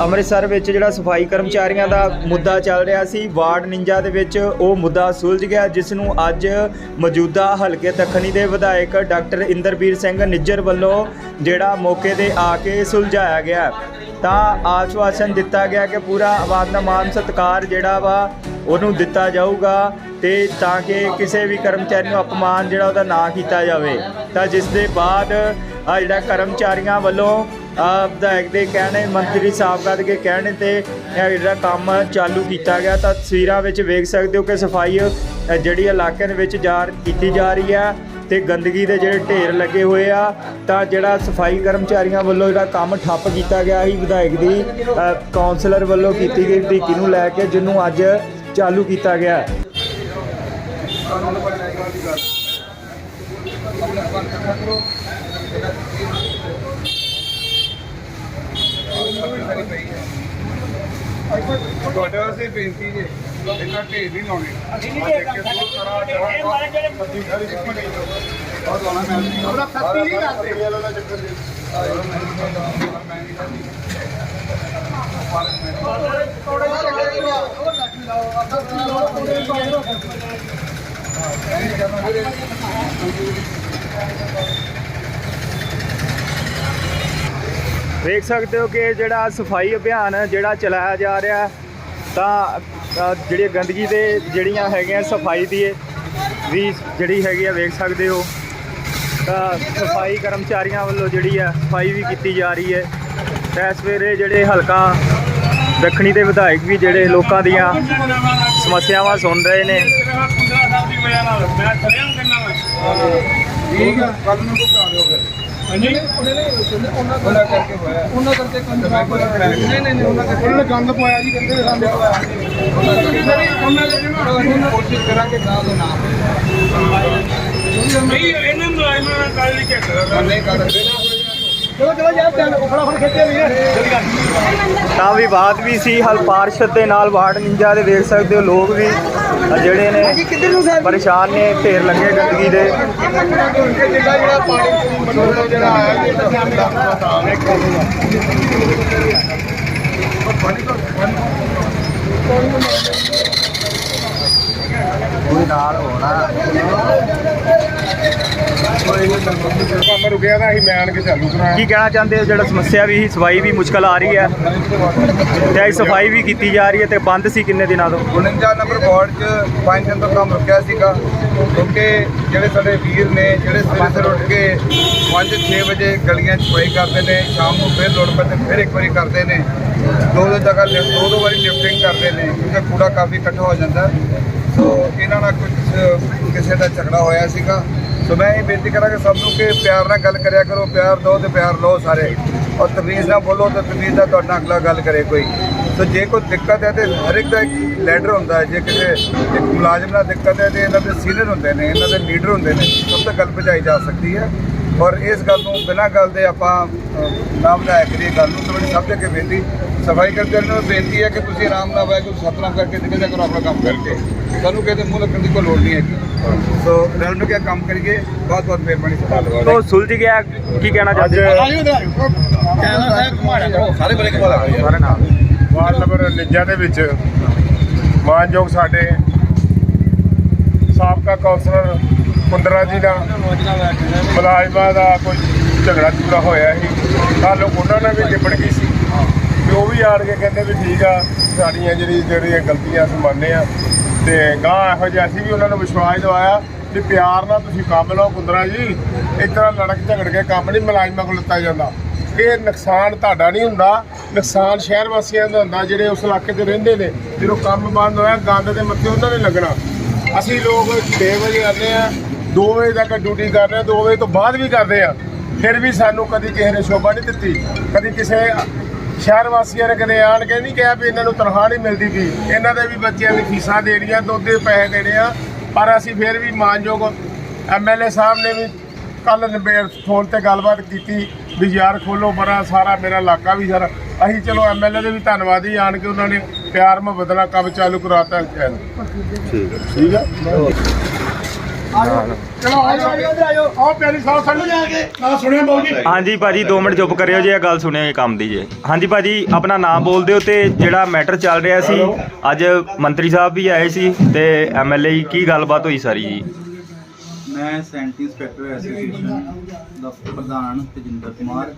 ਅੰਮ੍ਰਿਤਸਰ ਵਿੱਚ ਜਿਹੜਾ ਸਫ਼ਾਈ ਕਰਮਚਾਰੀਆਂ ਦਾ ਮੁੱਦਾ ਚੱਲ ਰਿਹਾ ਸੀ, ਵਾਰਡ ਨਿੰਜਾ ਦੇ ਵਿੱਚ ਉਹ ਮੁੱਦਾ ਸੁਲਝ ਗਿਆ, ਜਿਸ ਨੂੰ ਅੱਜ ਮੌਜੂਦਾ ਹਲਕੇ ਦੱਖਣੀ ਦੇ ਵਿਧਾਇਕ ਡਾਕਟਰ ਇੰਦਰਬੀਰ ਸਿੰਘ ਨਿੱਜਰ ਵੱਲੋਂ ਜਿਹੜਾ ਮੌਕੇ ਤੇ ਆ ਕੇ ਸੁਲਝਾਇਆ ਗਿਆ। ਤਾਂ ਆਸ਼ਵਾਸਨ ਦਿੱਤਾ ਗਿਆ ਕਿ ਪੂਰਾ ਆਵਾਜ਼ ਦਾ ਮਾਨ ਸਤਿਕਾਰ ਜਿਹੜਾ ਵਾ ਉਹਨੂੰ ਦਿੱਤਾ ਜਾਊਗਾ ਤੇ ਤਾਂ ਕਿ ਕਿਸੇ ਵੀ ਕਰਮਚਾਰੀ ਨੂੰ ਅਪਮਾਨ ਜਿਹੜਾ ਉਹਦਾ ਨਾ ਕੀਤਾ ਜਾਵੇ। ਤਾਂ ਜਿਸ ਦੇ ਬਾਅਦ ਜਿਹੜਾ ਕਰਮਚਾਰੀਆਂ ਵੱਲੋਂ ਵਿਧਾਇਕ ਦੇ ਕਹਿਣੇ ਮੰਤਰੀ ਸਾਹਿਬ ਦੇ ਕਹਿਣੇ ਤੇ ਜਿਹੜਾ ਕੰਮ ਚਾਲੂ ਕੀਤਾ ਗਿਆ ਤਾਂ ਤਸਵੀਰਾਂ ਵਿੱਚ ਵੇਖ ਸਕਦੇ ਹੋ ਕਿ ਸਫ਼ਾਈ ਜਿਹੜੀ ਇਲਾਕੇ ਦੇ ਵਿੱਚ ਜਾ ਕੀਤੀ ਜਾ ਰਹੀ ਹੈ ਤੇ ਗੰਦਗੀ ਦੇ ਜਿਹੜੇ ਢੇਰ ਲੱਗੇ ਹੋਏ ਆ ਤਾਂ ਜਿਹੜਾ ਸਫ਼ਾਈ ਕਰਮਚਾਰੀਆਂ ਵੱਲੋਂ ਜਿਹੜਾ ਕੰਮ ਠੱਪ ਕੀਤਾ ਗਿਆ ਸੀ ਵਿਧਾਇਕ ਦੀ ਅ, ਕਾਉਂਸਲਰ ਵੱਲੋਂ ਕੀਤੀ ਗਈ ਧੀਕੀ ਨੂੰ ਲੈ ਕੇ ਜਿਹਨੂੰ ਅੱਜ ਚਾਲੂ ਕੀਤਾ ਗਿਆ ਹੈ। ਤੁਹਾਡੇ ਵਾਸਤੇ ਬੇਨਤੀ ਜੇ ਇਹਨਾਂ ਢੇਰ ਨਹੀਂ ਲਾਉਣੇ। ਅਸੀਂ ਨਹੀਂ ਢੇਰ ਲਾਉਣੇ, ਕੋਲ ਇਹ ਮਾਰੇ ਜਿਹੜੇ- ਬਹੁਤ ਲਾਉਣਾ ਮੈਂ। ਆਪਣਾ ਸਖਤੀ ਨਹੀਂ ਕਰਦੇ। ਵੇਖ ਸਕਦੇ ਹੋ ਕਿ ਜਿਹੜਾ ਸਫ਼ਾਈ ਅਭਿਆਨ ਜਿਹੜਾ ਚਲਾਇਆ ਜਾ ਰਿਹਾ ਤਾਂ ਜਿਹੜੀ ਗੰਦਗੀ ਦੇ ਜਿਹੜੀਆਂ ਹੈਗੀਆਂ ਸਫ਼ਾਈ ਦੀ ਵੀ ਜਿਹੜੀ ਹੈਗੀ ਆ ਵੇਖ ਸਕਦੇ ਹੋ। ਤਾਂ ਸਫ਼ਾਈ ਕਰਮਚਾਰੀਆਂ ਵੱਲੋਂ ਜਿਹੜੀ ਆ ਸਫ਼ਾਈ ਵੀ ਕੀਤੀ ਜਾ ਰਹੀ ਹੈ। ਤਾਂ ਇਸ ਵੇਲੇ ਜਿਹੜੇ ਹਲਕਾ ਦੱਖਣੀ ਦੇ ਵਿਧਾਇਕ ਵੀ ਜਿਹੜੇ ਲੋਕਾਂ ਦੀਆਂ ਸਮੱਸਿਆਵਾਂ ਸੁਣ ਰਹੇ ਨੇ। ਠੀਕ ਆ। ਕੱਲ ਨੂੰ ਭੁਗਤਾ ਦਿਓ ਫਿਰ। ਉਹਨਾਂ ਕਰਕੇ ਹੋਇਆ। ਉਹਨਾਂ ਕਰਕੇ ਕੰਮ ਮੈਂ ਕੋਈ ਕਰਾਇਆ ਨਹੀਂ ਨਹੀਂ ਉਹਨਾਂ ਕਰਕੇ ਉਹਨਾਂ ਨੇ ਗੰਦ ਪਾਇਆ ਜੀ ਕਹਿੰਦੇ ਸਾਨੂੰ ਉਹਨਾਂ ਦੇ ਕੋਸ਼ਿਸ਼ ਕਰਾਂਗੇ ਨਾ ਦੇ ਨਾਮ। ਨਹੀਂ ਇਹਨਾਂ ਮੁਲਾਜ਼ਮਾਂ ਨਾਲ ਗੱਲ ਨਹੀਂ ਕਰਦਾ ਨਹੀਂ ਕਰ ਸਕਦੇ ਚਲੋ ਚਲੋ ਯਾਰ ਧਿਆਨ ਰੱਖੋ ਫਟਾਫਟ ਖਿੱਚੇ ਵੀ ਜਲਦੀ ਕਰ ਤਾਂ ਵਿਵਾਦ ਵੀ ਸੀ ਹਲ ਪਾਰਸ਼ਦ ਦੇ ਨਾਲ ਵਾਰਡ ਨਿੰਜਾ ਦੇ ਵੇਖ ਸਕਦੇ ਹੋ ਲੋਕ ਵੀ ਜਿਹੜੇ ਨੇ ਪਰੇਸ਼ਾਨ ਨੇ ਢੇਰ ਲੱਗੇ ਗੰਦਗੀ ਦੇ। ਜਿਹੜਾ ਜਿਹੜਾ ਪਾਣੀ ਮਨੋਲੋ ਜਿਹੜਾ ਆਇਆ ਇਹ ਤਾਂ ਧਿਆਨ ਰੱਖਣਾ ਪਾਣੀ ਤੋਂ ਕੋਈ ਨਾਲ ਹੋਣਾ। ਕੰਮ ਰੁਕਿਆ ਤਾਂ ਅਸੀਂ ਮੈਨ ਕੇ ਚਾਲੂ ਕਰਾਇਆ ਕੀ ਕਹਿਣਾ ਚਾਹੁੰਦੇ ਹੋ? ਜਿਹੜਾ ਸਮੱਸਿਆ ਵੀ ਸਫ਼ਾਈ ਵੀ ਮੁਸ਼ਕਲ ਆ ਰਹੀ ਹੈ। ਤੇ ਇਹ ਸਫ਼ਾਈ ਵੀ ਕੀਤੀ ਜਾ ਰਹੀ ਹੈ ਤੇ ਬੰਦ ਸੀ ਕਿੰਨੇ ਦਿਨਾਂ ਤੋਂ? 49 ਨੰਬਰ ਵਾਰਡ 'ਚ ਪੰਜ ਦਿਨ ਤੋਂ ਕੰਮ ਰੁਕਿਆ ਸੀਗਾ। ਕਿਉਂਕਿ ਜਿਹੜੇ ਸਾਡੇ ਵੀਰ ਨੇ ਜਿਹੜੇ ਸਵੇਰੇ ਉੱਠ ਕੇ 5-6 ਵਜੇ ਗਲੀਆਂ 'ਚ ਸਫ਼ਾਈ ਕਰਦੇ ਨੇ ਸ਼ਾਮ ਨੂੰ ਫਿਰ ਲੋੜ ਪੈਂਦੇ ਫਿਰ ਇੱਕ ਵਾਰੀ ਕਰਦੇ ਨੇ। ਦੋ ਦੋ ਜਗ੍ਹਾ ਲਿਫਟ ਦੋ ਦੋ ਵਾਰੀ ਲਿਫਟਿੰਗ ਕਰਦੇ ਨੇ ਕਿਉਂਕਿ ਕੂੜਾ ਕਾਫੀ ਇਕੱਠਾ ਹੋ ਜਾਂਦਾ। ਸੋ ਇਹਨਾਂ ਨਾਲ ਕੁਝ ਕਿਸੇ ਦਾ ਝਗੜਾ ਹੋਇਆ ਸੀਗਾ। ਸੋ ਮੈਂ ਇਹ ਬੇਨਤੀ ਕਰਾਂਗਾ ਸਭ ਨੂੰ ਕਿ ਪਿਆਰ ਨਾਲ ਗੱਲ ਕਰਿਆ ਕਰੋ, ਪਿਆਰ ਦਿਓ ਤੇ ਪਿਆਰ ਲਓ ਸਾਰੇ। ਔਰ ਤਮੀਜ਼ ਨਾਲ ਬੋਲੋ ਤੇ ਤਮੀਜ਼ ਨਾਲ ਤੁਹਾਡਾ ਅਗਲਾ ਗੱਲ ਕਰੇ ਕੋਈ। ਸੋ ਜੇ ਕੋਈ ਦਿੱਕਤ ਹੈ ਤੇ ਹਰ ਇੱਕ ਦਾ ਇੱਕ ਲੈਡਰ ਹੁੰਦਾ ਹੈ, ਜੇ ਕਿਸੇ ਇੱਕ ਮੁਲਾਜ਼ਮ ਨਾਲ ਦਿੱਕਤ ਹੈ ਤੇ ਇਹਨਾਂ ਦੇ ਸੀਨੀਅਰ ਹੁੰਦੇ ਨੇ, ਇਹਨਾਂ ਦੇ ਲੀਡਰ ਹੁੰਦੇ ਨੇ, ਸਭ ਤੱਕ ਗੱਲ ਪਹੁੰਚਾਈ ਜਾ ਸਕਦੀ ਹੈ। ਔਰ ਇਸ ਗੱਲ ਨੂੰ ਬਿਨਾਂ ਗੱਲ ਦੇ ਆਪਾਂ ਨਾ ਵਧਾਇਆ ਕਰੀਏ ਗੱਲ ਨੂੰ ਤੇ ਸਭ ਦੇ ਅੱਗੇ ਬੇਨਤੀ ਸਫ਼ਾਈ ਕਰਦੇ ਨੂੰ ਬੇਨਤੀ ਹੈ ਕਿ ਤੁਸੀਂ ਆਰਾਮ ਨਾਲ ਵਾਹਿਗੁਰੂ ਸਤਨਾਮ ਕਰਕੇ ਨਿਕਲਿਆ ਕਰੋ ਆਪਣਾ ਕੰਮ ਕਰਕੇ। ਤੁਹਾਨੂੰ ਕਿਤੇ ਮੂੰਹ ਲੱਗਣ ਦੀ ਕੋਈ ਲੋੜ ਨਹੀਂ ਹੈਗੀ। ਸੋ ਰਲ ਮਿਲ ਕੇ ਕੰਮ ਕਰੀਏ ਬਹੁਤ ਬਹੁਤ ਮਿਹਰਬਾਨੀ ਧੰਨਵਾਦ ਤੋਂ ਸੁਲਝ ਗਿਆ ਕੀ ਕਹਿਣਾ ਚਾਹੁੰਦੇ ਹੋ? ਸਾਰੇ ਬਲੇ ਆ ਸਾਰੇ ਨਾਲ। ਵਾਰਡ ਨੰਬਰ 49 ਦੇ ਵਿੱਚ ਮਾਨਯੋਗ ਸਾਡੇ ਸਾਬਕਾ ਕੌਂਸਲਰ ਕੁੰਦਰਾ ਜੀ ਦਾ ਮੁਲਾਜ਼ਮਾਂ ਦਾ ਕੋਈ ਝਗੜਾ ਝੁਗੜਾ ਹੋਇਆ ਸੀ। ਕੱਲ੍ਹ ਉਹਨਾਂ ਨਾਲ ਵੀ ਨਿਬੜ ਗਈ ਸੀ। ਤੇ ਉਹ ਵੀ ਆੜ ਕੇ ਕਹਿੰਦੇ ਵੀ ਠੀਕ ਆ, ਸਾਡੀਆਂ ਜਿਹੜੀ ਜਿਹੜੀਆਂ ਗਲਤੀਆਂ ਅਸੀਂ ਮੰਨਦੇ ਆ। ਤੇ ਗਾਂ ਇਹੋ ਜਿਹਾ ਅਸੀਂ ਵੀ ਉਹਨਾਂ ਨੂੰ ਵਿਸ਼ਵਾਸ ਦਿਵਾਇਆ ਵੀ ਪਿਆਰ ਨਾਲ ਤੁਸੀਂ ਕੰਮ ਲਓ ਕੁੰਦਰਾ ਜੀ। ਇਸ ਤਰ੍ਹਾਂ ਲੜਕ ਝਗੜ ਕੇ ਕੰਮ ਨਹੀਂ ਮੁਲਾਜ਼ਮਾਂ ਕੋਲ ਲਿੱਤਾ ਜਾਂਦਾ। ਇਹ ਨੁਕਸਾਨ ਤੁਹਾਡਾ ਨਹੀਂ ਹੁੰਦਾ। ਨੁਕਸਾਨ ਸ਼ਹਿਰ ਵਾਸੀਆਂ ਦਾ ਹੁੰਦਾ, ਜਿਹੜੇ ਉਸ ਇਲਾਕੇ 'ਚ ਰਹਿੰਦੇ ਨੇ। ਜਦੋਂ ਕੰਮ ਬੰਦ ਹੋਇਆ, ਗੰਦ ਦੇ ਮੱਥੇ ਉਹਨਾਂ ਨੇ ਲੱਗਣਾ। ਅਸੀਂ ਲੋਕ 6 ਵਜੇ ਆਉਂਦੇ ਆ 2 ਵਜੇ ਤੱਕ ਡਿਊਟੀ ਕਰ ਰਹੇ 2 ਵਜੇ ਤੋਂ ਬਾਅਦ ਵੀ ਕਰਦੇ ਆ ਫਿਰ ਵੀ ਸਾਨੂੰ ਕਦੀ ਕਿਸੇ ਨੇ ਸ਼ੋਭਾ ਨਹੀਂ ਦਿੱਤੀ। ਕਦੀ ਕਿਸੇ ਸ਼ਹਿਰ ਵਾਸੀਆਂ ਨੇ ਕਦੇ ਆਣ ਕੇ ਨਹੀਂ ਕਿਹਾ ਵੀ ਇਹਨਾਂ ਨੂੰ ਤਨਖਾਹ ਨਹੀਂ ਮਿਲਦੀ ਵੀ ਇਹਨਾਂ ਦੇ ਵੀ ਬੱਚਿਆਂ ਦੀ ਫੀਸਾਂ ਦੇਣੀਆਂ, ਦੁੱਧ ਦੇ ਪੈਸੇ ਦੇਣੇ ਆ। ਪਰ ਅਸੀਂ ਫਿਰ ਵੀ ਮਾਨਯੋਗ ਐਮਐਲਏ ਸਾਹਿਬ ਨੇ ਵੀ ਕੱਲ ਨਿਬੇੜ ਫੋਨ ਤੇ ਗੱਲਬਾਤ ਕੀਤੀ ਵੀ ਯਾਰ ਖੋਲੋ ਬੜਾ ਸਾਰਾ ਮੇਰਾ ਇਲਾਕਾ ਵੀ ਸਾਰਾ। ਅਸੀਂ ਚਲੋ ਐਮਐਲਏ ਦੇ ਵੀ ਧੰਨਵਾਦੀ ਆਣ ਕੇ ਉਹਨਾਂ ਨੇ ਪਿਆਰ ਮੁਹੱਬਤ ਨਾਲ ਕੰਮ ਚਾਲੂ ਕਰਾਤਾ ਸ਼ਾਇਦ ਠੀਕ ਹੈ ਠੀਕ ਹੈ। ਚਲੋ ਆਜੋ। ਆਜੋ ਇੱਧਰ ਆਜੋ। ਆਓ ਪਿਆਰੀ ਸਾਹਿਬ ਸਾਨੂੰ ਜਾ ਕੇ ਨਾ ਸੁਣਿਆ ਬਾਊ ਜੀ? ਹਾਂਜੀ ਭਾਜੀ 2 ਮਿੰਟ ਚੁੱਪ ਕਰਿਓ ਜੇ ਇਹ ਗੱਲ ਸੁਣਿਓ ਇਹ ਕੰਮ ਦੀ ਜੇ। ਹਾਂਜੀ ਭਾਜੀ ਆਪਣਾ ਨਾਮ ਬੋਲ ਦਿਓ ਤੇ ਜਿਹੜਾ ਮੈਟਰ ਚੱਲ ਰਿਹਾ ਸੀ ਅੱਜ ਮੰਤਰੀ ਸਾਹਿਬ ਵੀ ਆਏ ਸੀ ਤੇ ਐਮਐਲਏ ਕੀ ਗੱਲਬਾਤ ਹੋਈ ਸਾਰੀ ਜੀ? ਮੈਂ ਸੈਂਟਰੀ ਇੰਸਪੈਕਟਰ ਐਸੋਸੀਏਸ਼ਨ ਦਾ ਪ੍ਰਧਾਨ ਤਜਿੰਦਰ ਕੁਮਾਰ।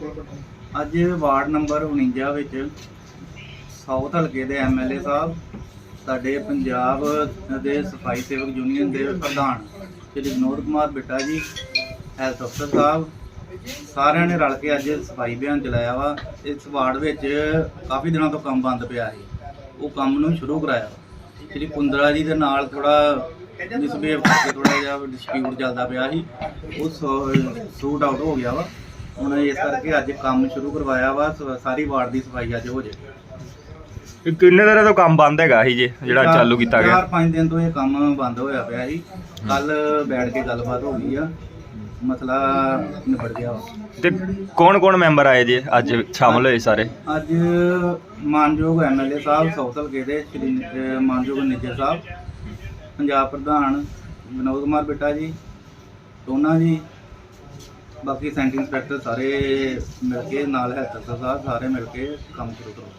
ਅੱਜ ਵਾਰਡ ਨੰਬਰ 49 ਵਿੱਚ ਸਾਊਥ ਹਲਕੇ ਦੇ ਐਮਐਲਏ ਸਾਹਿਬ ਸਾਡੇ ਪੰਜਾਬ ਦੇ ਸਫ਼ਾਈ ਸੇਵਕ ਯੂਨੀਅਨ ਦੇ ਪ੍ਰਧਾਨ ਸ਼੍ਰੀ ਵਿਨੋਦ ਕੁਮਾਰ ਬਿੱਟਾ ਜੀ ਹੈਲਥ ਅਫਸਰ ਸਾਹਿਬ, ਸਾਰਿਆਂ ਨੇ ਰਲ ਕੇ ਅੱਜ ਸਫ਼ਾਈ ਅਭਿਆਨ ਚਲਾਇਆ ਵਾ। ਇਸ ਵਾਰਡ ਵਿੱਚ ਕਾਫੀ ਦਿਨਾਂ ਤੋਂ ਕੰਮ ਬੰਦ ਪਿਆ ਸੀ। ਉਹ ਕੰਮ ਨੂੰ ਸ਼ੁਰੂ ਕਰਾਇਆ। ਵਾ। ਸ਼੍ਰੀ ਕੁੰਦਰਾ ਜੀ ਦੇ ਨਾਲ ਥੋੜਾ ਮਿਸਬੀਹੇਵ ਕਰਕੇ ਥੋੜਾ ਜਿਹਾ ਡਿਸਪਿਊਟ ਚੱਲਦਾ ਪਿਆ ਸੀ, ਉਹ ਸੂਟ ਆਊਟ ਹੋ ਗਿਆ ਵਾ। ਹੁਣ ਇਸ ਕਰਕੇ ਅੱਜ ਕੰਮ ਸ਼ੁਰੂ ਕਰਵਾਇਆ ਵਾ। ਸ- ਸਾਰੀ ਵਾਰਡ ਦੀ ਸਫ਼ਾਈ ਅੱਜ ਹੋ ਜੇ। ਕਿੰਨੇ ਦਿਨਾਂ ਤੋਂ ਕੰਮ ਬੰਦ ਹੈਗਾ ਸੀ ਜੀ ਜਿਹੜਾ ਚਾਲੂ ਕੀਤਾ ਗਿਆ? ਚਾਰ ਪੰਜ ਦਿਨ ਤੋਂ ਇਹ ਕੰਮ ਬੰਦ ਹੋਇਆ ਪਿਆ ਸੀ। ਕੱਲ ਬੈਠ ਕੇ ਗੱਲਬਾਤ ਹੋ ਗਈ ਆ। ਮਸਲਾ ਨਿਬੜ ਗਿਆ ਤੇ ਕੌਣ ਕੌਣ ਮੈਂਬਰ ਆਏ ਜੀ? ਅੱਜ ਸ਼ਾਮਲ ਹੋਏ ਸਾਰੇ? ਅੱਜ ਮਾਨਯੋਗ ਐਮਐਲਏ ਸਾਹਿਬ ਸ਼੍ਰੀ ਅਹ ਮਾਨਯੋਗ ਨਿੱਜਰ ਸਾਹਿਬ ਪੰਜਾਬ ਪ੍ਰਧਾਨ ਵਿਨੋਦ ਕੁਮਾਰ ਬਿੱਟਾ ਜੀ ਟੋਨਾ ਜੀ ਬਾਕੀ ਸੈਂਟਰੀ ਇੰਸਪੈਕਟਰ ਸਾਰੇ ਮਿਲ ਕੇ ਨਾਲ ਹੈਲਥ ਅਫਸਰ ਸਾਹਿਬ ਸਾਰੇ ਮਿਲ ਕੇ ਕੰਮ ਸ਼ੁਰੂ ਕਰੋ।